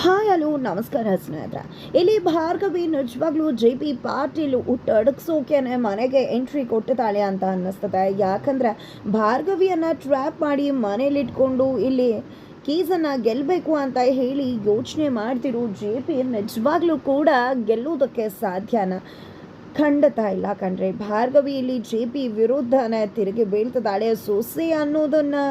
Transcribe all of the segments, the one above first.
Hi, hello, ನಮಸ್ಕಾರ ಸ್ನೇಹಿತರ. ಇಲ್ಲಿ ಭಾರ್ಗವಿ ನಿಜವಾಗ್ಲೂ ಜೆ ಪಿ ಪಾಟೀಲ್ ಹುಟ್ಟಡಗಿಸೋಕೆನೆ ಮನೆಗೆ ಎಂಟ್ರಿ ಕೊಟ್ಟಿದ್ದಾಳೆ ಅಂತ ಅನ್ನಿಸ್ತದೆ. ಯಾಕಂದರೆ ಭಾರ್ಗವಿಯನ್ನು ಟ್ರ್ಯಾಪ್ ಮಾಡಿ ಮನೇಲಿಟ್ಕೊಂಡು ಇಲ್ಲಿ ಕೀಸನ್ನು ಗೆಲ್ಲಬೇಕು ಅಂತ ಹೇಳಿ ಯೋಚನೆ ಮಾಡ್ತಿರೋ ಜೆ ಪಿ ನಿಜವಾಗ್ಲೂ ಕೂಡ ಗೆಲ್ಲುವುದಕ್ಕೆ ಸಾಧ್ಯನ? ಖಂಡಿತ ಇಲ್ಲ ಕಣ್ರಿ. ಭಾರ್ಗವಿ ಇಲ್ಲಿ ಜೆ ಪಿ ವಿರುದ್ಧನೇ ತಿರುಗಿ ಬೀಳ್ತದಾಳೆ ಸೊಸೆ ಅನ್ನೋದನ್ನು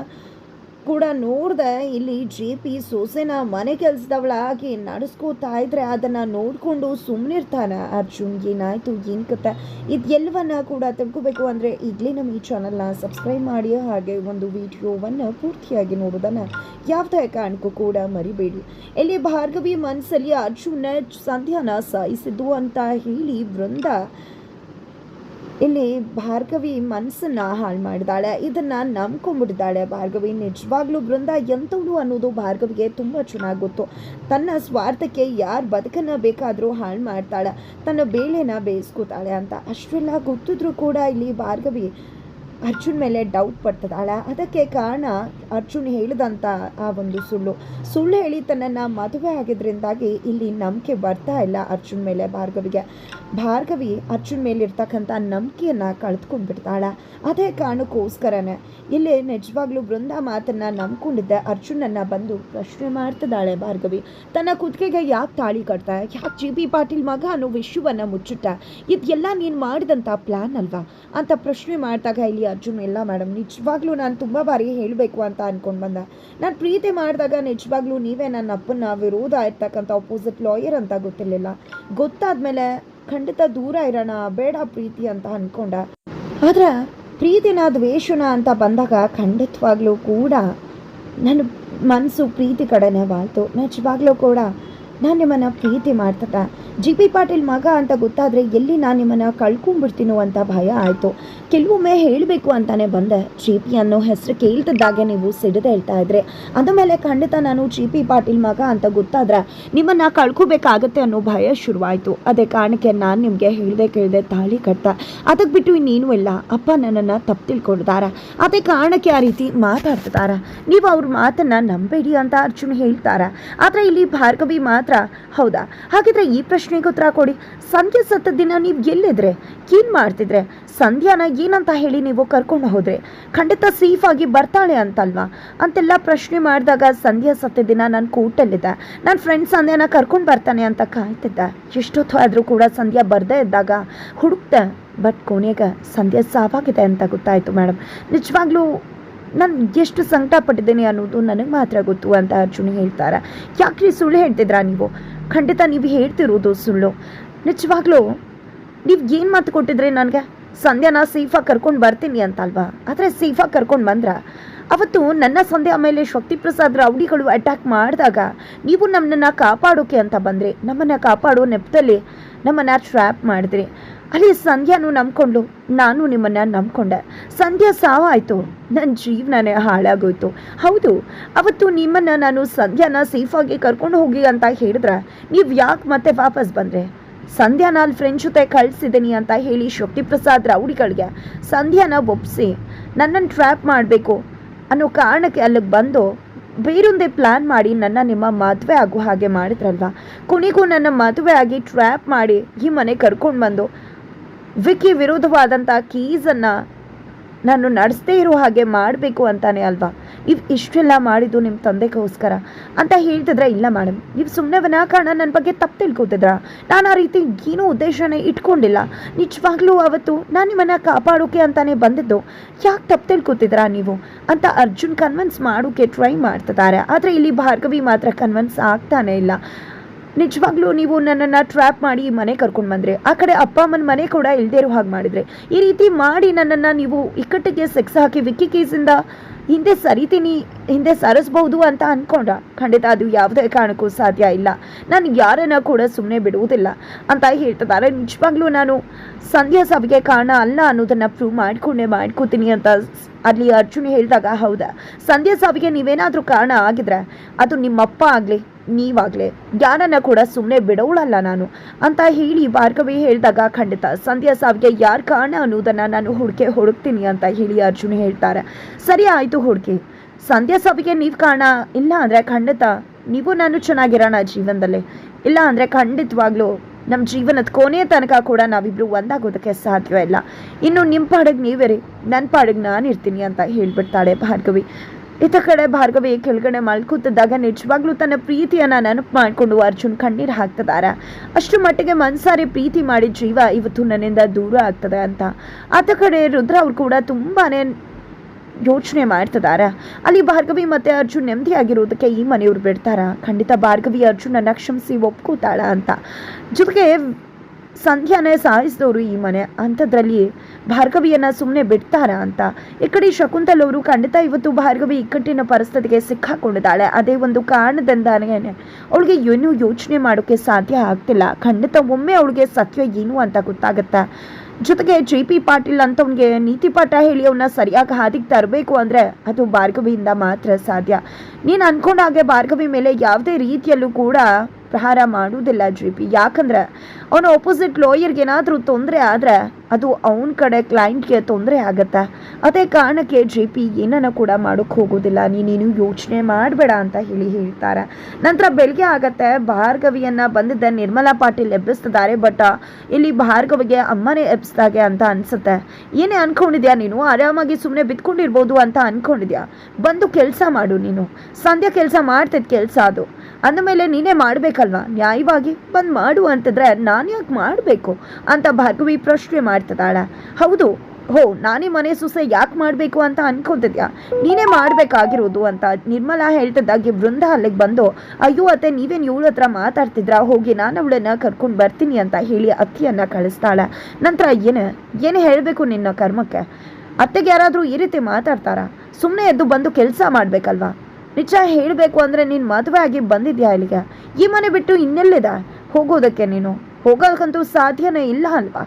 ಕೂಡ ನೋಡಿದೆ, ಇಲ್ಲಿ ಜೆ ಪಿ ಸೊಸೆನ ಮನೆ ಕೆಲಸದವಳಾಗಿ ನಡೆಸ್ಕೋತಾ ಇದ್ರೆ ಅದನ್ನು ನೋಡಿಕೊಂಡು ಸುಮ್ಮನಿರ್ತಾನೆ ಅರ್ಜುನ್ ಏನಾಯಿತು, ಏನು ಕತೆ? ಇದು ಎಲ್ಲವನ್ನ ಕೂಡ ತಿಳ್ಕೊಬೇಕು ಅಂದರೆ ಈಗಲೇ ನಮ್ಮ ಈ ಚಾನಲ್ನ ಸಬ್ಸ್ಕ್ರೈಬ್ ಮಾಡಿ, ಹಾಗೆ ಒಂದು ವಿಡಿಯೋವನ್ನು ಪೂರ್ತಿಯಾಗಿ ನೋಡೋದನ್ನು ಯಾವುದೇ ಕಾರಣಕ್ಕೂ ಕೂಡ ಮರಿಬೇಡಿ. ಇಲ್ಲಿ ಭಾರ್ಗವಿ ಮನಸ್ಸಲ್ಲಿ ಅರ್ಜುನ ಸಂಧ್ಯಾನ ಸಾಯಿಸಿದ್ದು ಅಂತ ಹೇಳಿ ವೃಂದ ಇಲ್ಲಿ ಭಾರ್ಗವಿ ಮನಸ್ಸನ್ನ ಹಾಳು ಮಾಡಿದಾಳೆ. ಇದನ್ನ ನಂಬ್ಕೊಂಡ್ಬಿಟ್ಟಿದ್ದಾಳೆ ಭಾರ್ಗವಿ. ನಿಜವಾಗ್ಲೂ ಬೃಂದ ಎಂಥವಳು ಅನ್ನೋದು ಭಾರ್ಗವಿಗೆ ತುಂಬ ಚೆನ್ನಾಗಿ ಗೊತ್ತು. ತನ್ನ ಸ್ವಾರ್ಥಕ್ಕೆ ಯಾರು ಬದುಕನ್ನ ಬೇಕಾದರೂ ಹಾಳು ಮಾಡ್ತಾಳೆ. ತನ್ನ ಬೇಳೆನ ಬೇಯಿಸ್ಕೋತಾಳೆ ಅಂತ. ಅಷ್ಟೆಲ್ಲ ಗೊತ್ತಿದ್ರೂ ಕೂಡ ಇಲ್ಲಿ ಭಾರ್ಗವಿ ಅರ್ಜುನ್ ಮೇಲೆ ಡೌಟ್ ಪಡ್ತದಾಳೆ ಅದಕ್ಕೆ ಕಾರಣ ಅರ್ಜುನ್ ಹೇಳಿದಂಥ ಆ ಒಂದು ಸುಳ್ಳು. ಸುಳ್ಳು ಹೇಳಿ ತನ್ನನ್ನು ಮದುವೆ ಆಗಿದ್ರಿಂದಾಗಿ ಇಲ್ಲಿ ನಂಬಿಕೆ ಬರ್ತಾ ಇಲ್ಲ ಅರ್ಜುನ್ ಮೇಲೆ, ಭಾರ್ಗವಿಗೆ. ಭಾರ್ಗವಿ ಅರ್ಜುನ್ ಮೇಲಿರ್ತಕ್ಕಂಥ ನಂಬಿಕೆಯನ್ನು ಕಳೆದುಕೊಂಡ್ಬಿಡ್ತಾಳೆ. ಅದೇ ಕಾರಣಕ್ಕೋಸ್ಕರನೇ ಇಲ್ಲಿ ನಿಜವಾಗ್ಲೂ ಬೃಂದ ಮಾತನ್ನು ನಂಬ್ಕೊಂಡಿದ್ದೆ ಅರ್ಜುನನ್ನು ಬಂದು ಪ್ರಶ್ನೆ ಮಾಡ್ತಿದ್ದಾಳೆ ಭಾರ್ಗವಿ. ತನ್ನ ಕುತ್ತಿಗೆಗೆ ಯಾಕೆ ತಾಳಿ ಕಟ್ತಾ, ಯಾಕೆ ಜಿ ಬಿ ಪಾಟೀಲ್ ಮಗ ಅನ್ನೋ ವಿಶ್ವವನ್ನು ಮುಚ್ಚಿಟ್ಟ. ಇದೆಲ್ಲ ನೀನು ಮಾಡಿದಂಥ ಪ್ಲ್ಯಾನ್ ಅಲ್ವಾ? ಅಂತ ಪ್ರಶ್ನೆ ಮಾಡಿದಾಗ ಇಲ್ಲಿ ಅರ್ಜುನ್ ಇಲ್ಲ ಮೇಡಮ್ ನಿಜವಾಗ್ಲೂ ನಾನು ತುಂಬ ಬಾರಿ ಹೇಳಬೇಕು ಅಂತ ಅಂದ್ಕೊಂಡು ಬಂದೆ. ನಾನು ಪ್ರೀತಿ ಮಾಡಿದಾಗ ನಿಜವಾಗ್ಲೂ ನೀವೇ ನನ್ನ ಅಪ್ಪನ ವಿರೋಧ ಇರ್ತಕ್ಕಂಥ ಅಪೋಸಿಟ್ ಲಾಯರ್ ಅಂತ ಗೊತ್ತಿರಲಿಲ್ಲ. ಗೊತ್ತಾದ್ಮೇಲೆ ಖಂಡಿತ ದೂರ ಇರೋಣ, ಬೇಡ ಪ್ರೀತಿ ಅಂತ ಅಂದ್ಕೊಂಡೆ ಆದ್ರೆ ಪ್ರೀತಿನ ದ್ವೇಷನ ಅಂತ ಬಂದಾಗ ಖಂಡಿತವಾಗ್ಲೂ ಕೂಡ ನನ್ನ ಮನಸ್ಸು ಪ್ರೀತಿ ಕಡೆನೇ ಬಾಳ್ತು ನಿಜವಾಗ್ಲೂ ಕೂಡ ನಾನು ನಿಮ್ಮನ್ನು ಪ್ರೀತಿ ಮಾಡ್ತದೆ ಜಿ ಪಿ ಪಾಟೀಲ್ ಮಗ ಅಂತ ಗೊತ್ತಾದರೆ ಎಲ್ಲಿ ನಾನು ನಿಮ್ಮನ್ನು ಕಳ್ಕೊಂಡ್ಬಿಡ್ತೀನೋ ಅಂತ ಭಯ ಆಯಿತು. ಕೆಲವೊಮ್ಮೆ ಹೇಳಬೇಕು ಅಂತಾನೆ ಬಂದೆ. ಜಿ ಪಿ ಅನ್ನೋ ಹೆಸರು ಕೇಳ್ತಿದ್ದಾಗೆ ನೀವು ಸಿಡಿದು ಹೇಳ್ತಾ ಇದ್ರೆ. ಅದ ಮೇಲೆ ಖಂಡಿತ ನಾನು ಜಿ ಪಿ ಪಾಟೀಲ್ ಮಗ ಅಂತ ಗೊತ್ತಾದ್ರೆ ನಿಮ್ಮನ್ನು ಕಳ್ಕೋಬೇಕಾಗತ್ತೆ ಅನ್ನೋ ಭಯ ಶುರುವಾಯಿತು. ಅದೇ ಕಾರಣಕ್ಕೆ ನಾನು ನಿಮಗೆ ಹೇಳಿದೆ ಕೇಳಿದೆ ತಾಳಿ ಕಟ್ತಾ ಅದಕ್ಕೆ ಬಿಟ್ಟು ಇನ್ನೇನು ಇಲ್ಲ. ಅಪ್ಪ ನನ್ನನ್ನು ತಪ್ಪು ತಿಳ್ಕೊಂಡಿದ್ದಾರೆ. ಅದೇ ಕಾರಣಕ್ಕೆ ಆ ರೀತಿ ಮಾತಾಡ್ತಿದ್ದಾರೆ. ನೀವು ಅವ್ರ ಮಾತನ್ನು ನಂಬೇಡಿ ಅಂತ ಅರ್ಜುನ್ ಹೇಳ್ತಾರ. ಆದರೆ ಇಲ್ಲಿ ಭಾರ್ಗವಿ ಮಾತ್ರ ಹೌದಾ? ಹಾಗಿದ್ರೆ ಈ ಪ್ರಶ್ನೆಗೆ ಉತ್ತರ ಕೊಡಿ. ಸಂಧ್ಯಾ ಸತ್ತ ದಿನ ನೀವು ಎಲ್ಲಿದ್ರೆ? ಏನು ಮಾಡ್ತಿದ್ರೆ? ಸಂಧ್ಯಾನ ಏನಂತ ಹೇಳಿ ನೀವು ಕರ್ಕೊಂಡು ಹೋದ್ರೆ? ಖಂಡಿತ ಸೇಫ್ ಆಗಿ ಬರ್ತಾಳೆ ಅಂತಲ್ವಾ? ಅಂತೆಲ್ಲ ಪ್ರಶ್ನೆ ಮಾಡಿದಾಗ ಸಂಧ್ಯಾ ಸತ್ತ ದಿನ ನಾನು ಕೂಟಲ್ಲಿದ್ದೆ ನನ್ನ ಫ್ರೆಂಡ್ ಸಂಧ್ಯಾನ ಕರ್ಕೊಂಡು ಬರ್ತಾನೆ ಅಂತ ಕಾಯ್ತಿದ್ದೆ. ಎಷ್ಟೊತ್ತು ಆದರೂ ಕೂಡ ಸಂಧ್ಯಾ ಬರ್ದೇ ಇದ್ದಾಗ ಹುಡುಕ್ತೆ ಬಟ್ ಕೊನೆಗೆ ಸಂಧ್ಯಾ ಸಾವಾಗಿದೆ ಅಂತ ಗೊತ್ತಾಯಿತು ಮೇಡಮ್ ನಿಜವಾಗ್ಲೂ ನಾನು ಎಷ್ಟು ಸಂಕಟ ಪಟ್ಟಿದ್ದೇನೆ ಅನ್ನೋದು ನನಗೆ ಮಾತ್ರ ಗೊತ್ತು ಅಂತ ಅರ್ಜುನ್ ಹೇಳ್ತಾರೆ. ಯಾಕ್ರಿ ಸುಳ್ಳು ಹೇಳ್ತಿದ್ರಾ ನೀವು? ಖಂಡಿತ ನೀವು ಹೇಳ್ತಿರೋದು ಸುಳ್ಳು. ನಿಜವಾಗ್ಲೂ ನೀವು ಏನು ಮಾತು ಕೊಟ್ಟಿದ್ರಿ ನನಗೆ? ಸಂಧ್ಯಾನ ಸೀಫಾ ಕರ್ಕೊಂಡು ಬರ್ತೀನಿ ಅಂತ ಅಲ್ವಾ ಆದರೆ ಸೀಫಾ ಕರ್ಕೊಂಡು ಬಂದ್ರ? ಅವತ್ತು ನನ್ನ ಸಂಧ್ಯಾ ಮೇಲೆ ಶಕ್ತಿ ಪ್ರಸಾದ್ ರೌಡಿಗಳು ಅಟ್ಯಾಕ್ ಮಾಡಿದಾಗ ನೀವು ನಮ್ಮನ್ನು ಕಾಪಾಡೋಕೆ ಅಂತ ಬಂದರೆ. ನಮ್ಮನ್ನು ಕಾಪಾಡೋ ನೆಪದಲ್ಲಿ ನಮ್ಮನ್ನು ಟ್ರ್ಯಾಪ್ ಮಾಡಿದ್ರಿ. ಅಲ್ಲಿ ಸಂಧ್ಯಾನು ನಂಬ್ಕೊಂಡು ನಾನು ನಿಮ್ಮನ್ನು ನಂಬ್ಕೊಂಡೆ. ಸಂಧ್ಯಾ ಸಾವಾಯಿತು ನನ್ನ ಜೀವನನೇ ಹಾಳಾಗೋಯ್ತು. ಹೌದು, ಅವತ್ತು ನಿಮ್ಮನ್ನು ನಾನು ಸಂಧ್ಯಾನ ಸೇಫಾಗಿ ಕರ್ಕೊಂಡು ಹೋಗಿ ಅಂತ ಹೇಳಿದ್ರೆ, ನೀವು ಯಾಕೆ ಮತ್ತೆ ವಾಪಸ್ ಬಂದರೆ? ಸಂಧ್ಯಾನ ಅಲ್ಲಿ ಫ್ರೆಂಡ್ ಜೊತೆ ಕಳಿಸಿದ್ದೀನಿ ಅಂತ ಹೇಳಿ ಶಕ್ತಿಪ್ರಸಾದ್ ರೌಡಿಗಳಿಗೆ, ಸಂಧ್ಯಾನ ಒಪ್ಪಿಸಿ ನನ್ನನ್ನು ಟ್ರ್ಯಾಪ್ ಮಾಡಬೇಕು ಅನ್ನೋ ಕಾರಣಕ್ಕೆ ಅಲ್ಲಿಗೆ ಬಂದು ಬೇರೊಂದೇ ಪ್ಲ್ಯಾನ್ ಮಾಡಿ ನನ್ನ ನಿಮ್ಮ ಮದುವೆ ಆಗೋ ಹಾಗೆ ಮಾಡಿದ್ರಲ್ವಾ? ಕೊನೆಗೂ ನನ್ನ ಮದುವೆ ಆಗಿ ಟ್ರ್ಯಾಪ್ ಮಾಡಿ ಈ ಮನೆ ಕರ್ಕೊಂಡು ಬಂದು ವಿಕ್ಕಿ ವಿರೋಧವಾದಂಥ ಕೀಸನ್ನು ನಾನು ನಡೆಸದೇ ಇರೋ ಹಾಗೆ ಮಾಡಬೇಕು ಅಂತಾನೆ ಅಲ್ವಾ? ಇವು ಇಷ್ಟೆಲ್ಲ ಮಾಡಿದ್ದು ನಿಮ್ಮ ತಂದೆಗೋಸ್ಕರ. ಅಂತ ಹೇಳ್ತಿದ್ರೆ? ಇಲ್ಲ ಮೇಡಮ್ ನೀವು ಸುಮ್ಮನೆ ವಿನಾಕಾರಣ ನನ್ನ ಬಗ್ಗೆ ತಪ್ಪು ತಿಳ್ಕೊತಿದ್ರ? ನಾನು ಆ ರೀತಿ ಏನೂ ಉದ್ದೇಶನೇ ಇಟ್ಕೊಂಡಿಲ್ಲ. ನಿಜವಾಗ್ಲೂ ಅವತ್ತು ನಾನು ನಿಮ್ಮನ್ನು ಕಾಪಾಡೋಕೆ ಅಂತಾನೆ ಬಂದಿದ್ದು. ಯಾಕೆ ತಪ್ಪು ತಿಳ್ಕೊತಿದ್ರಾ ನೀವು? ಅಂತ ಅರ್ಜುನ್ ಕನ್ವಿನ್ಸ್ ಮಾಡೋಕೆ ಟ್ರೈ ಮಾಡ್ತಿದ್ದಾರೆ. ಆದರೆ ಇಲ್ಲಿ ಭಾರ್ಗವಿ ಮಾತ್ರ ಕನ್ವಿನ್ಸ್ ಆಗ್ತಾನೆ ಇಲ್ಲ. ನಿಜವಾಗ್ಲೂ ನೀವು ನನ್ನನ್ನು ಟ್ರ್ಯಾಪ್ ಮಾಡಿ ಮನೆ ಕರ್ಕೊಂಡು ಬಂದರೆ, ಆ ಕಡೆ ಅಪ್ಪ ಅಮ್ಮನ ಮನೆ ಕೂಡ ಇಲ್ದೇ ಇರೋ ಹಾಗೆ ಮಾಡಿದರೆ, ಈ ರೀತಿ ಮಾಡಿ ನನ್ನನ್ನು ನೀವು ಇಕ್ಕಟ್ಟಿಗೆ ಸೆಕ್ಸ್ ಹಾಕಿ ವಿಕ್ಕಿ ಕೇಸಿಂದ ಹಿಂದೆ ಸರಿತೀನಿ, ಹಿಂದೆ ಸರಿಸ್ಬಹುದು ಅಂತ ಅಂದ್ಕೊಂಡ ಖಂಡಿತ ಅದು ಯಾವುದೇ ಕಾರಣಕ್ಕೂ ಸಾಧ್ಯ ಇಲ್ಲ. ನಾನು ಯಾರನ್ನ ಕೂಡ ಸುಮ್ಮನೆ ಬಿಡುವುದಿಲ್ಲ ಅಂತ ಹೇಳ್ತಿದ್ದಾರೆ. ನಿಜವಾಗ್ಲೂ ನಾನು ಸಂಧ್ಯಾ ಸಾವಿಗೆ ಕಾರಣ ಅಲ್ಲ ಅನ್ನೋದನ್ನು ಪ್ರೂವ್ ಮಾಡಿಕೊಂಡೆ, ಮಾಡ್ಕೋತೀನಿ ಅಂತ ಅಲ್ಲಿ ಅರ್ಜುನ್ ಹೇಳಿದಾಗ ಹೌದಾ? ಸಂಧ್ಯಾ ಸಾವಿಗೆ ನೀವೇನಾದರೂ ಕಾರಣ ಆಗಿದ್ರೆ, ಅದು ನಿಮ್ಮಪ್ಪ ಆಗಲಿ, ನೀವಾಗಲೇ, ಯಾರನ್ನ ಕೂಡ ಸುಮ್ಮನೆ ಬಿಡೋಳಲ್ಲ ನಾನು ಅಂತ ಹೇಳಿ ಭಾರ್ಗವಿ ಹೇಳಿದಾಗ ಖಂಡಿತ ಸಂಧ್ಯಾ ಸಾವಿಗೆ ಯಾರು ಕಾರಣ ಅನ್ನೋದನ್ನ ನಾನು ಹುಡುಕೆ ಹುಡುಕ್ತೀನಿ ಅಂತ ಹೇಳಿ ಅರ್ಜುನ್ ಹೇಳ್ತಾರೆ. ಸರಿ ಹುಡುಕಿ. ಸಂಧ್ಯಾ ಸಭೆಗೆ ನೀವು ಕಾರಣ? ಇಲ್ಲ ಅಂದರೆ ಖಂಡಿತ ನೀವು ನಾನು ಚೆನ್ನಾಗಿರೋಣ ಜೀವನದಲ್ಲಿ. ಇಲ್ಲ ಅಂದರೆ ಖಂಡಿತವಾಗ್ಲೂ ನಮ್ಮ ಜೀವನದ ಕೊನೆಯ ತನಕ ಕೂಡ ನಾವಿಬ್ರು ಒಂದಾಗೋದಕ್ಕೆ ಸಾಧ್ಯ ಇಲ್ಲ. ಇನ್ನು ನಿಮ್ಮ ಪಾಡಿಗೆ ನೀವೇ ರೀ ನನ್ನ ಪಾಡಿಗೆ ನಾನು ಇರ್ತೀನಿ ಅಂತ ಹೇಳ್ಬಿಡ್ತಾಳೆ ಭಾರ್ಗವಿ. ಇತ್ತ ಕಡೆ ಭಾರ್ಗವಿ ಕೆಳಗಡೆ ಮಲ್ಕೂತಿದ್ದಾಗ ನಿಜವಾಗ್ಲೂ ತನ್ನ ಪ್ರೀತಿಯನ್ನ ನೆನಪು ಮಾಡಿಕೊಂಡು ಅರ್ಜುನ್ ಕಣ್ಣೀರು ಹಾಕ್ತಿದ್ದಾರೆ ಅಷ್ಟು ಮಟ್ಟಿಗೆ ಮನ್ಸಾರಿ ಪ್ರೀತಿ ಮಾಡಿ ಜೀವ ಇವತ್ತು ನನ್ನಿಂದ ದೂರ ಆಗ್ತದೆ ಅಂತ. ಆತ ಕಡೆ ರುದ್ರ ಅವ್ರು ಕೂಡ ತುಂಬಾನೇ ಯೋಚನೆ ಮಾಡ್ತಿದ್ದಾರೆ. ಅಲ್ಲಿ ಭಾರ್ಗವಿ ಮತ್ತೆ ಅರ್ಜುನ್ ನೆಮ್ಮದಿಯಾಗಿರೋದಕ್ಕೆ ಈ ಮನೆಯವ್ರು ಬಿಡ್ತಾರ? ಖಂಡಿತ ಭಾರ್ಗವಿ ಅರ್ಜುನನ್ನು ಕ್ಷಮಿಸಿ ಒಪ್ಕೋತಾಳ ಅಂತ. ಜೊತೆಗೆ ಸಂಧ್ಯಾನೇ ಸಾಯಿಸಿದವರು ಈ ಮನೆ. ಅಂಥದ್ರಲ್ಲಿ ಭಾರ್ಗವಿಯನ್ನ ಸುಮ್ಮನೆ ಬಿಡ್ತಾರ ಅಂತ. ಈ ಕಡೆ ಶಕುಂತಲ್ ಅವರು ಖಂಡಿತ ಇವತ್ತು ಭಾರ್ಗವಿ ಇಕ್ಕಟ್ಟಿನ ಪರಿಸ್ಥಿತಿಗೆ ಸಿಕ್ಕಾಕೊಂಡಿದ್ದಾಳೆ. ಅದೇ ಒಂದು ಕಾರಣದಿಂದಾನೇ ಅವಳಿಗೆ ಏನೂ ಯೋಚನೆ ಮಾಡೋಕ್ಕೆ ಸಾಧ್ಯ ಆಗ್ತಿಲ್ಲ. ಖಂಡಿತ ಒಮ್ಮೆ ಅವಳಿಗೆ ಸತ್ಯ ಏನು ಅಂತ ಗೊತ್ತಾಗುತ್ತೆ. ಜೊತೆಗೆ ಜೆ ಪಿ ಪಾಟೀಲ್ ಅಂತವನಿಗೆ ನೀತಿ ಪಾಠ ಹೇಳಿ ಅವನ್ನ ಸರಿಯಾಗಿ ಹಾದಿಗೆ ತರಬೇಕು ಅಂದರೆ ಅದು ಭಾರ್ಗವಿಯಿಂದ ಮಾತ್ರ ಸಾಧ್ಯ. ನೀನು ಹಾಗೆ ಭಾರ್ಗವಿ ಮೇಲೆ ಯಾವುದೇ ರೀತಿಯಲ್ಲೂ ಕೂಡ ಪ್ರಹಾರ ಮಾಡುವುದಿಲ್ಲ ಜೆ ಪಿ. ಯಾಕಂದ್ರೆ ಅವನ ಆಪೋಸಿಟ್ ಲಾಯರ್ಗೆ ಏನಾದರೂ ತೊಂದರೆ ಆದರೆ ಅದು ಅವನ ಕಡೆ ಕ್ಲೈಂಟ್ಗೆ ತೊಂದರೆ ಆಗುತ್ತೆ. ಅದೇ ಕಾರಣಕ್ಕೆ ಜೆ ಪಿ ಏನನ್ನ ಕೂಡ ಮಾಡೋಕ್ಕೆ ಹೋಗೋದಿಲ್ಲ. ನೀನೇನು ಯೋಚನೆ ಮಾಡಬೇಡ ಅಂತ ಹೇಳಿ ಹೇಳ್ತಾರೆ. ನಂತರ ಬೆಳಗ್ಗೆ ಆಗತ್ತೆ. ಭಾರ್ಗವಿಯನ್ನು ಬಂದಿದ್ದ ನಿರ್ಮಲಾ ಪಾಟೀಲ್ ಎಬ್ಬಿಸ್ತಿದ್ದಾರೆ ಬಟ್ ಇಲ್ಲಿ ಭಾರ್ಗವಿಗೆ ಅಮ್ಮನೇ ಎಬ್ಸ್ದಾಗೆ ಅಂತ ಅನಿಸುತ್ತೆ. ಏನೇ ಅಂದ್ಕೊಂಡಿದ್ಯಾ ನೀನು? ಆರಾಮಾಗಿ ಸುಮ್ಮನೆ ಬಿತ್ಕೊಂಡಿರ್ಬೋದು ಅಂತ ಅಂದ್ಕೊಂಡಿದ್ಯಾ ಬಂದು ಕೆಲಸ ಮಾಡು ನೀನು. ಸಂಧ್ಯಾ ಕೆಲಸ ಮಾಡ್ತಿದ್ದ ಕೆಲಸ ಅದು. ಅಂದಮೇಲೆ ನೀನೇ ಮಾಡಬೇಕಲ್ವಾ? ನ್ಯಾಯವಾಗಿ ಬಂದು ಮಾಡು ಅಂತಿದ್ರೆ ನಾನು ಯಾಕೆ ಮಾಡಬೇಕು ಅಂತ ಭಾರ್ಗವಿ ಪ್ರಶ್ನೆ ಮಾಡ್ತಿದ್ದಾಳೆ. ಹೌದು, ಹೋ, ನಾನೇ ಮನೆ ಸೊಸೆ ಯಾಕೆ ಮಾಡಬೇಕು ಅಂತ ಅನ್ಕೊಂತಿದ್ಯಾ? ನೀನೇ ಮಾಡಬೇಕಾಗಿರೋದು ಅಂತ ನಿರ್ಮಲಾ ಹೇಳ್ತಿದ್ದಾಗೆ ವೃಂದ ಅಲ್ಲಿಗೆ ಬಂದು, ಅಯ್ಯೋ ಅತ್ತೆ, ನೀವೇನು ಇವಳ ಹತ್ರ ಮಾತಾಡ್ತಿದ್ರಾ? ಹೋಗಿ ನಾನು ಅವಳನ್ನ ಕರ್ಕೊಂಡು ಬರ್ತೀನಿ ಅಂತ ಹೇಳಿ ಅತ್ತಿಯನ್ನ ಕಳಿಸ್ತಾಳೆ. ನಂತರ ಏನು ಏನು ಹೇಳಬೇಕು ನಿನ್ನ ಕರ್ಮಕ್ಕೆ? ಅತ್ತೆಗೆ ಯಾರಾದರೂ ಈ ರೀತಿ ಮಾತಾಡ್ತಾರಾ? ಸುಮ್ಮನೆ ಎದ್ದು ಬಂದು ಕೆಲಸ ಮಾಡಬೇಕಲ್ವಾ? ನಿಜ ಹೇಳಬೇಕು ಅಂದರೆ ನೀನು ಮದುವೆ ಆಗಿ ಬಂದಿದ್ಯಾ ಇಲ್ಲಿಗೆ? ಈ ಮನೆ ಬಿಟ್ಟು ಇನ್ನೆಲ್ಲಿದೆ? ಹೋಗೋದಕ್ಕೆ ನೀನು? ಹೋಗೋದಕ್ಕಂತೂ ಸಾಧ್ಯನೇ ಇಲ್ಲ ಅಲ್ವಾ?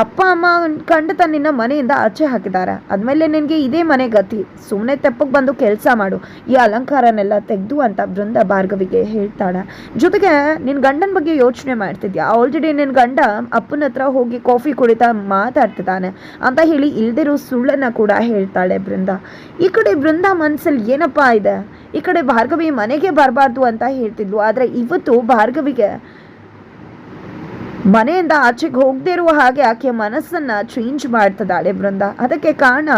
ಅಪ್ಪ, ಅಮ್ಮ ಕಂಡು ನಿನ್ನ ಮನೆಯಿಂದ ಆಚೆ ಹಾಕಿದ್ದಾರೆ. ಅದ್ಮೇಲೆ ನಿನಗೆ ಇದೇ ಮನೆ ಗತಿ. ಸುಮ್ಮನೆ ತೆಪ್ಪಕ್ಕೆ ಬಂದು ಕೆಲಸ ಮಾಡು. ಈ ಅಲಂಕಾರನೆಲ್ಲ ತೆಗೆದು ಅಂತ ಬೃಂದ ಭಾರ್ಗವಿಗೆ ಹೇಳ್ತಾಳೆ. ಜೊತೆಗೆ ನಿನ್ನ ಗಂಡನ ಬಗ್ಗೆ ಯೋಚನೆ ಮಾಡ್ತಿದ್ಯಾ? ಆಲ್ರೆಡಿ ನಿನ್ನ ಗಂಡ ಅಪ್ಪನ ಹತ್ರ ಹೋಗಿ ಕಾಫಿ ಕುಡಿತಾ ಮಾತಾಡ್ತಿದ್ದಾನೆ ಅಂತ ಹೇಳಿ ಇಲ್ದಿರೋ ಸುಳ್ಳನ್ನು ಕೂಡ ಹೇಳ್ತಾಳೆ ಬೃಂದ. ಈ ಕಡೆ ಬೃಂದ ಮನಸ್ಸಲ್ಲಿ ಏನಪ್ಪ ಇದೆ? ಈ ಕಡೆ ಭಾರ್ಗವಿ ಮನೆಗೆ ಬರಬಾರ್ದು ಅಂತ ಹೇಳ್ತಿದ್ಲು. ಆದರೆ ಇವತ್ತು ಭಾರ್ಗವಿಗೆ ಮನೆಯಿಂದ ಆಚೆಗೆ ಹೋಗದೇ ಇರುವ ಹಾಗೆ ಆಕೆ ಮನಸ್ಸನ್ನ ಚೇಂಜ್ ಮಾಡ್ತದಾಳೆ ಬೃಂದ ಅದಕ್ಕೆ ಕಾರಣ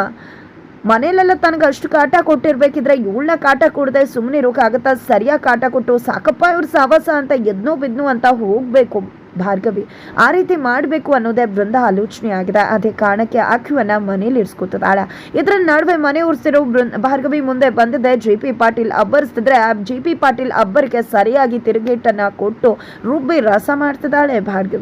ಮನೇಲೆಲ್ಲ ತನಗೆ ಅಷ್ಟು ಕಾಟ ಕೊಟ್ಟಿರ್ಬೇಕಿದ್ರೆ ಇವಳನ್ನ ಕಾಟ ಕೊಡದೆ ಸುಮ್ಮನೆ ಇರೋಕ್ಕಾಗತ್ತಾ ಸರಿಯಾಗಿ ಕಾಟ ಕೊಟ್ಟು, ಸಾಕಪ್ಪ ಇವ್ರ ಸಾವಾಸ ಅಂತ ಎದ್ನೋ ಬಿದ್ನು ಅಂತ ಹೋಗಬೇಕು. ಭಾರ್ಗವಿ. ಆ ರೀತಿ ಮಾಡಬೇಕು ಅನ್ನೋದೇ ಬೃಂದ ಆಲೋಚನೆ ಆಗಿದೆ ಅದೇ ಕಾರಣಕ್ಕೆ ಆಕ್ಯುವನ್ನ ಮನೇಲಿ ಇರಿಸ್ಕೊತದಾಳ ಇದರ ನಡುವೆ ಮನೆ ಉರ್ಸಿರೋ ಭಾರ್ಗವಿ ಮುಂದೆ ಬಂದಿದ್ದೆ. ಜೆ ಪಿ ಪಾಟೀಲ್ ಅಬ್ಬರಿಸ್ತಿದ್ರೆ, ಜೆ ಪಿ ಪಾಟೀಲ್ ಅಬ್ಬರಿಗೆ ಸರಿಯಾಗಿ ತಿರುಗೇಟನ್ನ ಕೊಟ್ಟು ರುಬ್ಬಿ ರಸ ಮಾಡ್ತಿದ್ದಾಳೆ ಭಾರ್ಗವಿ.